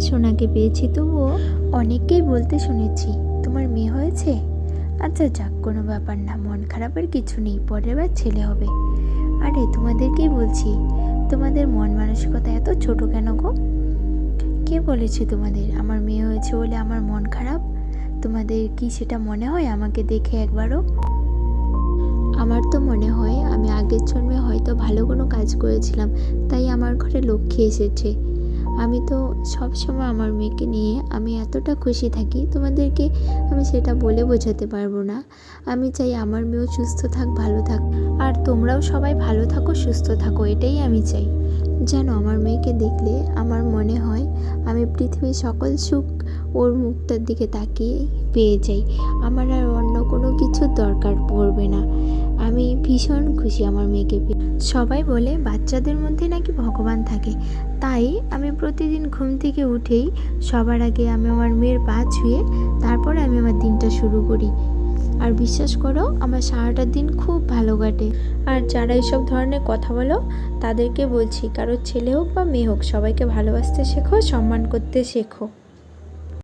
সোনাকে পেয়েছি তবুও অনেককেই বলতে শুনেছি, তোমার মেয়ে হয়েছে? আচ্ছা যাক, কোনো ব্যাপার না, মন খারাপের কিছু নেই, পরের বার ছেলে হবে। আরে, তোমাদেরকেই বলছি, তোমাদের মন মানসিকতা এত ছোট কেন গো? কে বলেছে তোমাদের? আমার মেয়ে হয়েছে বলে আমার মন খারাপ? তোমাদের কি সেটা মনে হয়? আমাকে দেখে একবারও? আমার তো মনে হয়, আমি আগের জন্মে হয়তো ভালো কোনো কাজ করেছিলাম, তাই আমার ঘরে লক্ষ্মী এসেছে। আমি তো সব সময় আমার মেয়েকে নিয়ে আমি এতটা খুশি থাকি, তোমাদেরকে আমি সেটা বলে বোঝাতে পারব না। আমি চাই আমার মেয়েও সুস্থ থাক, ভালো থাক। আর তোমরাও সবাই ভালো থাকো, সুস্থ থাকো, এটাই আমি চাই। যেন আমার মেয়েকে দেখলে আমার মনে হয় আমি পৃথিবীর সকল সুখ ওর মুখটার দিকে তাকিয়ে পেয়ে যাই। আমার আর অন্য কোনো কিছুর দরকার পড়বে না। ভীষণ খুশি আমার মেয়েকে সবাই বলে, বাচ্চাদের মধ্যে নাকি ভগবান থাকে। তাই আমি প্রতিদিন ঘুম থেকে উঠেই সবার আগে আমি আমার মেয়ের পা ছুঁয়ে তারপরে আমি আমার দিনটা শুরু করি। আর বিশ্বাস করো, আমার সারাটা দিন খুব ভালো কাটে। আর যারা এইসব ধরনের কথা বলো, তাদেরকে বলছি, কারোর ছেলে হোক বা মেয়ে হোক, সবাইকে ভালোবাসতে শেখো, সম্মান করতে শেখো।